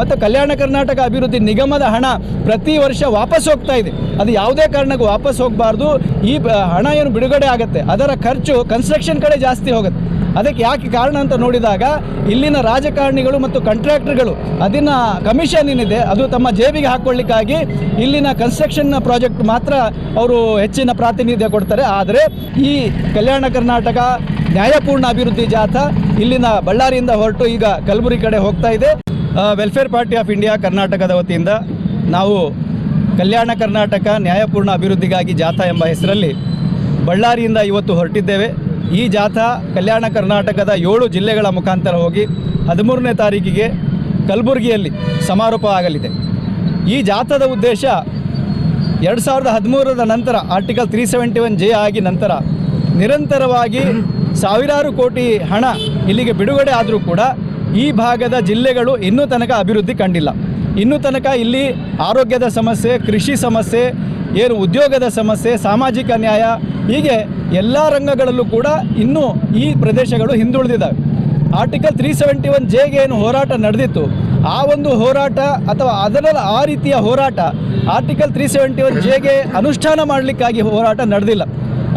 ಮತ್ತು ಕಲ್ಯಾಣ ಕರ್ನಾಟಕ ಅಭಿವೃದ್ಧಿ ನಿಗಮದ ಹಣ ಪ್ರತಿ ವರ್ಷ ವಾಪಸ್ ಹೋಗ್ತಾ ಇದೆ. ಅದು ಯಾವುದೇ ಕಾರಣಕ್ಕೂ ವಾಪಸ್ ಹೋಗಬಾರ್ದು. ಈ ಹಣ ಏನು ಬಿಡುಗಡೆ ಆಗುತ್ತೆ, ಅದರ ಖರ್ಚು ಕನ್ಸ್ಟ್ರಕ್ಷನ್ ಕಡೆ ಜಾಸ್ತಿ ಹೋಗುತ್ತೆ. ಅದಕ್ಕೆ ಯಾಕೆ ಕಾರಣ ಅಂತ ನೋಡಿದಾಗ, ಇಲ್ಲಿನ ರಾಜಕಾರಣಿಗಳು ಮತ್ತು ಕಾಂಟ್ರಾಕ್ಟರ್ಗಳು ಅದನ್ನು ಕಮಿಷನ್ ಏನಿದೆ, ಅದು ತಮ್ಮ ಜೇಬಿಗೆ ಹಾಕ್ಕೊಳ್ಳಿಕ್ಕಾಗಿ ಇಲ್ಲಿನ ಕನ್ಸ್ಟ್ರಕ್ಷನ್ ಪ್ರಾಜೆಕ್ಟ್ ಮಾತ್ರ ಅವರು ಹೆಚ್ಚಿನ ಪ್ರಾತಿನಿಧ್ಯ ಕೊಡ್ತಾರೆ. ಆದರೆ ಈ ಕಲ್ಯಾಣ ಕರ್ನಾಟಕ ನ್ಯಾಯಪೂರ್ಣ ಅಭಿವೃದ್ಧಿ ಜಾಥಾ ಇಲ್ಲಿನ ಬಳ್ಳಾರಿಯಿಂದ ಹೊರಟು ಈಗ ಕಲಬುರಗಿ ಕಡೆ ಹೋಗ್ತಾ ಇದೆ. ವೆಲ್ಫೇರ್ ಪಾರ್ಟಿ ಆಫ್ ಇಂಡಿಯಾ ಕರ್ನಾಟಕದ ವತಿಯಿಂದ ನಾವು ಕಲ್ಯಾಣ ಕರ್ನಾಟಕ ನ್ಯಾಯಪೂರ್ಣ ಅಭಿವೃದ್ಧಿಗಾಗಿ ಜಾಥಾ ಎಂಬ ಹೆಸರಲ್ಲಿ ಬಳ್ಳಾರಿಯಿಂದ ಇವತ್ತು ಹೊರಟಿದ್ದೇವೆ. ಈ ಜಾಥಾ ಕಲ್ಯಾಣ ಕರ್ನಾಟಕದ ಏಳು ಜಿಲ್ಲೆಗಳ ಮುಖಾಂತರ ಹೋಗಿ ಹದಿಮೂರನೇ ತಾರೀಕಿಗೆ ಕಲಬುರಗಿಯಲ್ಲಿ ಸಮಾರೋಪ ಆಗಲಿದೆ. ಈ ಜಾಥಾದ ಉದ್ದೇಶ ಎರಡು ಸಾವಿರದ ಹದಿಮೂರರ ನಂತರ article three seventy one J ಆಗಿ ನಂತರ ನಿರಂತರವಾಗಿ ಸಾವಿರಾರು ಕೋಟಿ ಹಣ ಇಲ್ಲಿಗೆ ಬಿಡುಗಡೆ ಆದರೂ ಕೂಡ ಈ ಭಾಗದ ಜಿಲ್ಲೆಗಳು ಇನ್ನೂ ತನಕ ಅಭಿವೃದ್ಧಿ ಕಂಡಿಲ್ಲ. ಇನ್ನೂ ತನಕ ಇಲ್ಲಿ ಆರೋಗ್ಯದ ಸಮಸ್ಯೆ, ಕೃಷಿ ಸಮಸ್ಯೆ, ಏನು ಉದ್ಯೋಗದ ಸಮಸ್ಯೆ, ಸಾಮಾಜಿಕ ನ್ಯಾಯ, ಹೀಗೆ ಎಲ್ಲ ರಂಗಗಳಲ್ಲೂ ಕೂಡ ಇನ್ನೂ ಈ ಪ್ರದೇಶಗಳು ಹಿಂದುಳಿದಿದ್ದಾವೆ. ಆರ್ಟಿಕಲ್ ತ್ರೀ ಸೆವೆಂಟಿ ಒನ್ ಜೆಗೆ ಏನು ಹೋರಾಟ ನಡೆದಿತ್ತು, ಆ ಒಂದು ಹೋರಾಟ ಅಥವಾ ಅದರ ಆ ರೀತಿಯ ಹೋರಾಟ ಆರ್ಟಿಕಲ್ ತ್ರೀ ಸೆವೆಂಟಿ ಒನ್ ಜೆಗೆ ಅನುಷ್ಠಾನ ಮಾಡಲಿಕ್ಕಾಗಿ ಹೋರಾಟ ನಡೆದಿಲ್ಲ.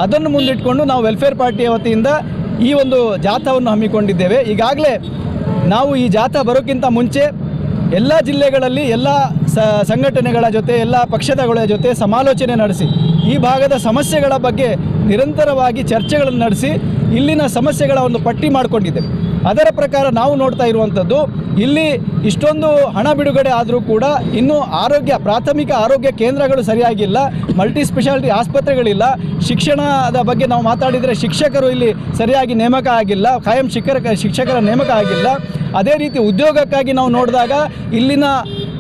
ಅದನ್ನು ಮುಂದಿಟ್ಕೊಂಡು ನಾವು ವೆಲ್ಫೇರ್ ಪಾರ್ಟಿಯ ವತಿಯಿಂದ ಈ ಒಂದು ಜಾಥಾವನ್ನು ಹಮ್ಮಿಕೊಂಡಿದ್ದೇವೆ. ಈಗಾಗಲೇ ನಾವು ಈ ಜಾಥಾ ಬರೋಕ್ಕಿಂತ ಮುಂಚೆ ಎಲ್ಲ ಜಿಲ್ಲೆಗಳಲ್ಲಿ ಎಲ್ಲ ಸಂಘಟನೆಗಳ ಜೊತೆ, ಎಲ್ಲ ಪಕ್ಷದಗಳ ಜೊತೆ ಸಮಾಲೋಚನೆ ನಡೆಸಿ, ಈ ಭಾಗದ ಸಮಸ್ಯೆಗಳ ಬಗ್ಗೆ ನಿರಂತರವಾಗಿ ಚರ್ಚೆಗಳನ್ನು ನಡೆಸಿ, ಇಲ್ಲಿನ ಸಮಸ್ಯೆಗಳ ಒಂದು ಪಟ್ಟಿ ಮಾಡಿಕೊಂಡಿದ್ದೇವೆ. ಅದರ ಪ್ರಕಾರ ನಾವು ನೋಡ್ತಾ ಇರುವಂಥದ್ದು, ಇಲ್ಲಿ ಇಷ್ಟೊಂದು ಹಣ ಬಿಡುಗಡೆ ಆದರೂ ಕೂಡ ಇನ್ನೂ ಆರೋಗ್ಯ, ಪ್ರಾಥಮಿಕ ಆರೋಗ್ಯ ಕೇಂದ್ರಗಳು ಸರಿಯಾಗಿಲ್ಲ ಮಲ್ಟಿ ಸ್ಪೆಷಾಲಿಟಿ ಆಸ್ಪತ್ರೆಗಳಿಲ್ಲ. ಶಿಕ್ಷಣದ ಬಗ್ಗೆ ನಾವು ಮಾತಾಡಿದರೆ ಶಿಕ್ಷಕರು ಇಲ್ಲಿ ಸರಿಯಾಗಿ ನೇಮಕ ಆಗಿಲ್ಲ ಖಾಯಂ ಶಿಕ್ಷಕ ಶಿಕ್ಷಕರ ನೇಮಕ ಆಗಿಲ್ಲ. ಅದೇ ರೀತಿ ಉದ್ಯೋಗಕ್ಕಾಗಿ ನಾವು ನೋಡಿದಾಗ ಇಲ್ಲಿನ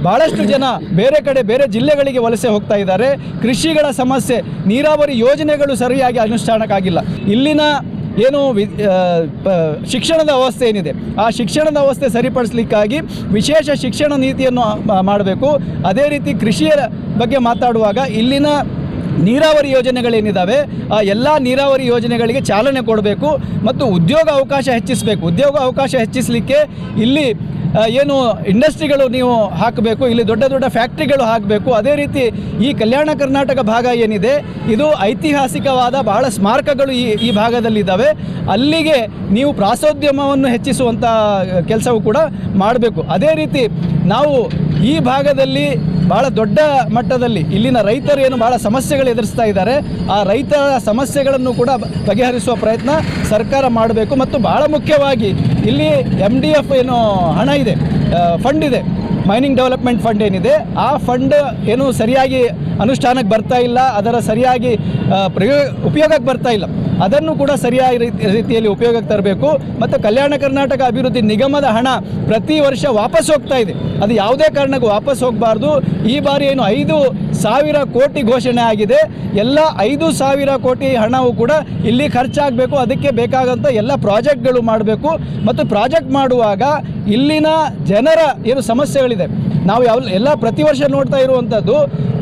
ಭಾಳಷ್ಟು ಜನ ಬೇರೆ ಕಡೆ, ಬೇರೆ ಜಿಲ್ಲೆಗಳಿಗೆ ವಲಸೆ ಹೋಗ್ತಾ ಇದ್ದಾರೆ. ಕೃಷಿಗಳ ಸಮಸ್ಯೆ, ನೀರಾವರಿ ಯೋಜನೆಗಳು ಸರಿಯಾಗಿ ಅನುಷ್ಠಾನಕ್ಕಾಗಿಲ್ಲ. ಇಲ್ಲಿನ ಏನು ಶಿಕ್ಷಣದ ಅವಸ್ಥೆ ಏನಿದೆ? ಆ ಶಿಕ್ಷಣದ ಅವಸ್ಥೆ ಸರಿಪಡಿಸಲಿಕ್ಕಾಗಿ ವಿಶೇಷ ಶಿಕ್ಷಣ ನೀತಿಯನ್ನು ಮಾಡಬೇಕು. ಅದೇ ರೀತಿ ಕೃಷಿಯ ಬಗ್ಗೆ ಮಾತಾಡುವಾಗ ಇಲ್ಲಿನ ನೀರಾವರಿ ಯೋಜನೆಗಳೇನಿದ್ದಾವೆ ಆ ಎಲ್ಲ ನೀರಾವರಿ ಯೋಜನೆಗಳಿಗೆ ಚಾಲನೆ ಕೊಡಬೇಕು ಮತ್ತು ಉದ್ಯೋಗ ಅವಕಾಶ ಹೆಚ್ಚಿಸಬೇಕು. ಉದ್ಯೋಗ ಅವಕಾಶ ಹೆಚ್ಚಿಸಲಿಕ್ಕೆ ಇಲ್ಲಿ ಏನು ಇಂಡಸ್ಟ್ರಿಗಳು ನೀವು ಹಾಕಬೇಕು, ಇಲ್ಲಿ ದೊಡ್ಡ ದೊಡ್ಡ ಫ್ಯಾಕ್ಟ್ರಿಗಳು ಹಾಕಬೇಕು, ಅದೇ ರೀತಿ ಈ ಕಲ್ಯಾಣ ಕರ್ನಾಟಕ ಭಾಗ ಏನಿದೆ, ಇದು ಐತಿಹಾಸಿಕವಾದ ಬಹಳ ಸ್ಮಾರಕಗಳು ಈ ಈ ಭಾಗದಲ್ಲಿದ್ದಾವೆ. ಅಲ್ಲಿಗೆ ನೀವು ಪ್ರಾಸೋದ್ಯಮವನ್ನು ಹೆಚ್ಚಿಸುವಂಥ ಕೆಲಸವೂ ಕೂಡ ಮಾಡಬೇಕು. ಅದೇ ರೀತಿ ನಾವು ಈ ಭಾಗದಲ್ಲಿ ಭಾಳ ದೊಡ್ಡ ಮಟ್ಟದಲ್ಲಿ ಇಲ್ಲಿನ ರೈತರು ಏನು ಭಾಳ ಸಮಸ್ಯೆಗಳು ಎದುರಿಸ್ತಾ ಇದ್ದಾರೆ, ಆ ರೈತರ ಸಮಸ್ಯೆಗಳನ್ನು ಕೂಡ ಬಗೆಹರಿಸುವ ಪ್ರಯತ್ನ ಸರ್ಕಾರ ಮಾಡಬೇಕು. ಮತ್ತು ಭಾಳ ಮುಖ್ಯವಾಗಿ ಇಲ್ಲಿ ಎಂ ಡಿ ಎಫ್ ಏನು ಹಣ ಇದೆ ಫಂಡ್ ಇದೆ. ಮೈನಿಂಗ್ ಡೆವಲಪ್ಮೆಂಟ್ ಫಂಡ್ ಏನಿದೆ, ಆ ಫಂಡ್ ಏನು ಸರಿಯಾಗಿ ಅನುಷ್ಠಾನಕ್ಕೆ ಬರ್ತಾ ಇಲ್ಲ, ಅದರ ಸರಿಯಾಗಿ ಪ್ರಯೋ, ಉಪಯೋಗಕ್ಕೆ ಬರ್ತಾ ಇಲ್ಲ. ಅದನ್ನು ಕೂಡ ಸರಿಯಾದ ರೀತಿ- ರೀತಿಯಲ್ಲಿ ಉಪಯೋಗಕ್ಕೆ ತರಬೇಕು. ಮತ್ತು ಕಲ್ಯಾಣ ಕರ್ನಾಟಕ ಅಭಿವೃದ್ಧಿ ನಿಗಮದ ಹಣ ಪ್ರತಿ ವರ್ಷ ವಾಪಸ್ ಹೋಗ್ತಾ ಇದೆ. ಅದು ಯಾವುದೇ ಕಾರಣಕ್ಕೂ ವಾಪಸ್ ಹೋಗಬಾರ್ದು. ಈ ಬಾರಿ ಏನು ಐದು ಸಾವಿರ ಕೋಟಿ ಘೋಷಣೆ ಆಗಿದೆ. ಎಲ್ಲ ಐದು ಸಾವಿರ ಕೋಟಿ ಹಣವು ಕೂಡ ಇಲ್ಲಿ ಖರ್ಚಾಗಬೇಕು. ಅದಕ್ಕೆ ಬೇಕಾದಂಥ ಎಲ್ಲ ಪ್ರಾಜೆಕ್ಟ್ಗಳು ಮಾಡಬೇಕು. ಮತ್ತು ಪ್ರಾಜೆಕ್ಟ್ ಮಾಡುವಾಗ ಇಲ್ಲಿನ ಜನರ ಏನು ಸಮಸ್ಯೆಗಳಿದೆ. ನಾವು ಯಾವ ಎಲ್ಲ ಪ್ರತಿ ವರ್ಷ ನೋಡ್ತಾ ಇರುವಂಥದ್ದು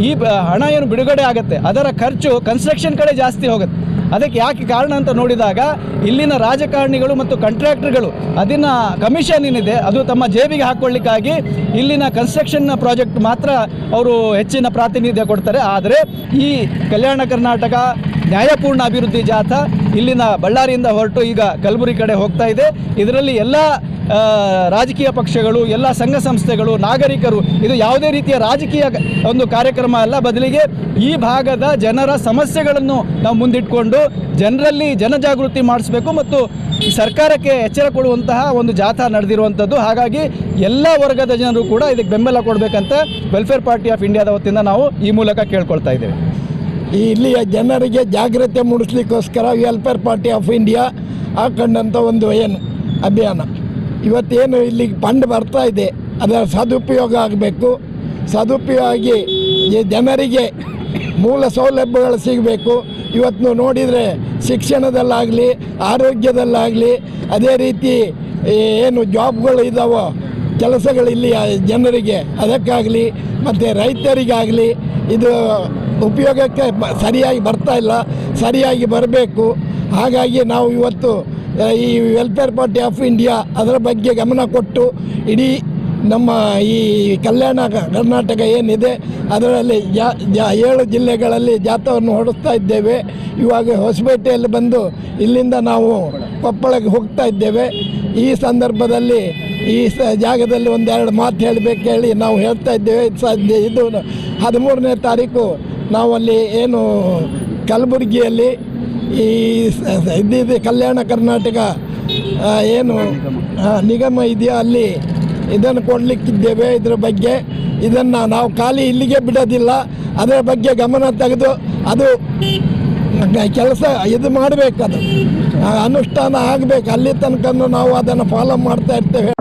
ಈ ಹಣ ಏನು ಬಿಡುಗಡೆ ಆಗುತ್ತೆ. ಅದರ ಖರ್ಚು ಕನ್ಸ್ಟ್ರಕ್ಷನ್ ಕಡೆ ಜಾಸ್ತಿ ಹೋಗುತ್ತೆ. ಅದಕ್ಕೆ ಯಾಕೆ ಕಾರಣ ಅಂತ ನೋಡಿದಾಗ ಇಲ್ಲಿನ ರಾಜಕಾರಣಿಗಳು ಮತ್ತು ಕಾಂಟ್ರಾಕ್ಟರ್ಗಳು ಅದನ್ನ ಕಮಿಷನ್ ಏನಿದೆ, ಅದು ತಮ್ಮ ಜೇಬಿಗೆ ಹಾಕೊಳ್ಳಿಕ್ಕಾಗಿ ಇಲ್ಲಿನ ಕನ್ಸ್ಟ್ರಕ್ಷನ್ ಪ್ರಾಜೆಕ್ಟ್ ಮಾತ್ರ ಅವರು ಹೆಚ್ಚಿನ ಪ್ರಾತಿನಿಧ್ಯ ಕೊಡ್ತಾರೆ. ಆದರೆ ಈ ಕಲ್ಯಾಣ ಕರ್ನಾಟಕ, ನ್ಯಾಯಪೂರ್ಣ ಅಭಿವೃದ್ಧಿ ಜಾಥಾ ಇಲ್ಲಿನ ಬಳ್ಳಾರಿಯಿಂದ ಹೊರಟು ಈಗ ಕಲಬುರಗಿ ಕಡೆ ಹೋಗ್ತಾ ಇದೆ. ಇದರಲ್ಲಿ ಎಲ್ಲ ರಾಜಕೀಯ ಪಕ್ಷಗಳು, ಎಲ್ಲ ಸಂಘ ಸಂಸ್ಥೆಗಳು, ನಾಗರಿಕರು, ಇದು ಯಾವುದೇ ರೀತಿಯ ರಾಜಕೀಯ ಒಂದು ಕಾರ್ಯಕ್ರಮ ಅಲ್ಲ. ಬದಲಿಗೆ ಈ ಭಾಗದ ಜನರ ಸಮಸ್ಯೆಗಳನ್ನು ನಾವು ಮುಂದಿಟ್ಕೊಂಡು ಜನರಲ್ಲಿ ಜನಜಾಗೃತಿ ಮಾಡಿಸಬೇಕು ಮತ್ತು ಸರ್ಕಾರಕ್ಕೆ ಎಚ್ಚರ ಕೊಡುವಂತಹ ಒಂದು ಜಾಥಾ ನಡೆದಿರುವಂಥದ್ದು. ಹಾಗಾಗಿ ಎಲ್ಲ ವರ್ಗದ ಜನರು ಕೂಡ ಇದಕ್ಕೆ ಬೆಂಬಲ ಕೊಡಬೇಕಂತ ವೆಲ್ಫೇರ್ ಪಾರ್ಟಿ ಆಫ್ ಇಂಡಿಯಾದ ವತಿಯಿಂದ ನಾವು ಈ ಮೂಲಕ ಕೇಳ್ಕೊಳ್ತಾ ಇದ್ದೇವೆ. ಈ ಇಲ್ಲಿಯ ಜನರಿಗೆ ಜಾಗ್ರತೆ ಮೂಡಿಸ್ಲಿಕ್ಕೋಸ್ಕರ ವೆಲ್ಫೇರ್ ಪಾರ್ಟಿ ಆಫ್ ಇಂಡಿಯಾ ಹಾಕೊಂಡಂಥ ಒಂದು ಏನು ಅಭಿಯಾನ. ಇವತ್ತೇನು ಇಲ್ಲಿಗೆ ಫಂಡ್ ಬರ್ತಾ ಇದೆ, ಅದರ ಸದುಪಯೋಗ ಆಗಬೇಕು. ಸದುಪಯೋಗ ಜನರಿಗೆ ಮೂಲ ಸೌಲಭ್ಯಗಳು ಸಿಗಬೇಕು. ಇವತ್ತು ನೋಡಿದರೆ ಶಿಕ್ಷಣದಲ್ಲಾಗಲಿ, ಆರೋಗ್ಯದಲ್ಲಾಗಲಿ, ಅದೇ ರೀತಿ ಏನು ಜಾಬ್ಗಳು ಇದ್ದಾವೋ ಕೆಲಸಗಳು ಇಲ್ಲಿ ಜನರಿಗೆ ಅದಕ್ಕಾಗಲಿ, ಮತ್ತು ರೈತರಿಗಾಗಲಿ ಇದು ಉಪಯೋಗಕ್ಕೆ ಸರಿಯಾಗಿ ಬರ್ತಾ ಇಲ್ಲ. ಸರಿಯಾಗಿ ಬರಬೇಕು. ಹಾಗಾಗಿ ನಾವು ಇವತ್ತು ಈ ವೆಲ್ಫೇರ್ ಪಾರ್ಟಿ ಆಫ್ ಇಂಡಿಯಾ ಅದರ ಬಗ್ಗೆ ಗಮನ ಕೊಟ್ಟು, ಇಡೀ ನಮ್ಮ ಈ ಕಲ್ಯಾಣ ಕರ್ನಾಟಕ ಏನಿದೆ, ಅದರಲ್ಲಿ ಜಾ ಏಳು ಜಿಲ್ಲೆಗಳಲ್ಲಿ ಜಾಥವನ್ನು ಹೊಡಿಸ್ತಾ ಇದ್ದೇವೆ. ಇವಾಗ ಹೊಸಪೇಟೆಯಲ್ಲಿ ಬಂದು ಇಲ್ಲಿಂದ ನಾವು ಕೊಪ್ಪಳಕ್ಕೆ ಹೋಗ್ತಾ ಇದ್ದೇವೆ. ಈ ಸಂದರ್ಭದಲ್ಲಿ ಈ ಸ, ಜಾಗದಲ್ಲಿ ಒಂದೆರಡು ಮಾತು ಹೇಳಬೇಕು ಹೇಳಿ ನಾವು ಹೇಳ್ತಾ ಇದ್ದೇವೆ. ಇದು ಸಾಧ್ಯ ಇದು ಹದಿಮೂರನೇ ತಾರೀಕು ನಾವಲ್ಲಿ ಏನು ಕಲಬುರಗಿಯಲ್ಲಿ ಈ ಸ- ಕಲ್ಯಾಣ ಕರ್ನಾಟಕ ಏನು ನಿಗಮ ಇದೆಯಾ ಅಲ್ಲಿ? ಇದನ್ನು ಕೊಡಲಿಕ್ಕಿದ್ದೇವೆ ಇದರ ಬಗ್ಗೆ. ಇದನ್ನು ನಾವು ಖಾಲಿ ಇಲ್ಲಿಗೆ ಬಿಡೋದಿಲ್ಲ. ಅದರ ಬಗ್ಗೆ ಗಮನ ತೆಗೆದು ಅದು ಕೆಲಸ ಇದು ಮಾಡಬೇಕದು ಅನುಷ್ಠಾನ ಆಗಬೇಕು. ಅಲ್ಲಿ ತನಕ ನಾವು ಅದನ್ನು ಫಾಲೋ ಮಾಡ್ತಾ ಇರ್ತೇವೆ.